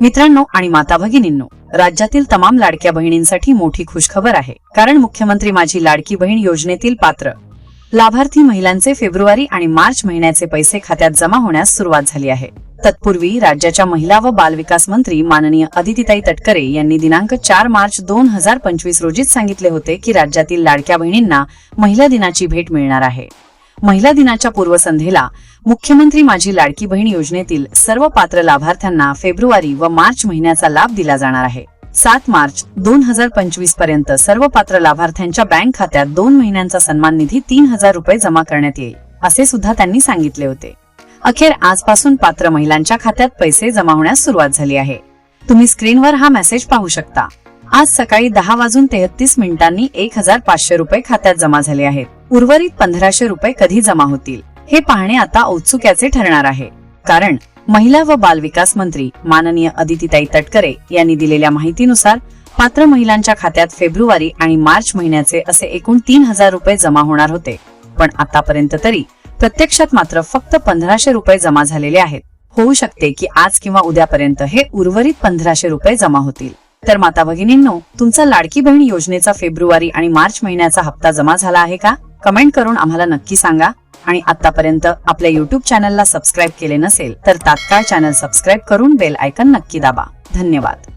मित्रांनो आणि माता भगिनींनो राज्यातील तमाम लाडक्या बहिणींसाठी मोठी खुशखबर आहे. कारण मुख्यमंत्री माझी लाडकी बहीण योजनेतील पात्र. लाभार्थी महिलांचे फेब्रुवारी आणि मार्च महिन्याचे पैसे खात्यात जमा होण्यास सुरुवात झाली आहे. तत्पूर्वी राज्याच्या महिला व बालविकास मंत्री माननीय अदितीताई तटकरे यांनी दिनांक चार मार्च दोन हजार पंचवीस रोजीच सांगितले होते की राज्यातील लाडक्या बहिणींना महिला दिनाची भेट मिळणार आहे. महिला दिनाच्या पूर्वसंध्येला मुख्यमंत्री माझी लाडकी बहीण योजनेतील सर्व पात्र लाभार्थ्यांना फेब्रुवारी व मार्च महिन्याचा लाभ दिला जाणार आहे. सात मार्च दोन हजार पंचवीसपर्यंत सर्व पात्र लाभार्थ्यांच्या बँक खात्यात दोन महिन्यांचा सन्मान निधी तीन हजार रुपये जमा करण्यात येईल असे सुद्धा त्यांनी सांगितले होते. अखेर आजपासून पात्र महिलांच्या खात्यात पैसे जमा होण्यास सुरुवात झाली आहे. तुम्ही स्क्रीनवर हा मेसेज पाहू शकता. आज सकाळी दहा वाजून तेहतीस मिनिटांनी एक हजार पाचशे रुपये खात्यात जमा झाले आहेत. उर्वरित पंधराशे रुपये कधी जमा होतील? हे पाहणे आता औत्सुक्याचे ठरणार आहे. कारण महिला व बालविकास मंत्री माननीय अदितीताई तटकरे यांनी दिलेल्या माहितीनुसार पात्र महिलांच्या खात्यात फेब्रुवारी आणि मार्च महिन्याचे असे एकूण तीन हजार रुपये जमा होणार होते. पण आतापर्यंत तरी प्रत्यक्षात मात्र फक्त पंधराशे रुपये जमा झालेले आहेत. होऊ शकते की आज किंवा उद्यापर्यंत हे उर्वरित पंधराशे रुपये जमा होतील. तर माता भगिनींनो तुमचा लाडकी बहीण योजनेचा फेब्रुवारी आणि मार्च महिन्याचा हप्ता जमा झाला आहे का? कमेंट करून आम्हाला नक्की सांगा. आणि आतापर्यंत आपल्या युट्यूब चॅनलला सबस्क्राईब केले नसेल तर तात्काळ चॅनल सबस्क्राईब करून बेल आयकन नक्की दाबा. धन्यवाद.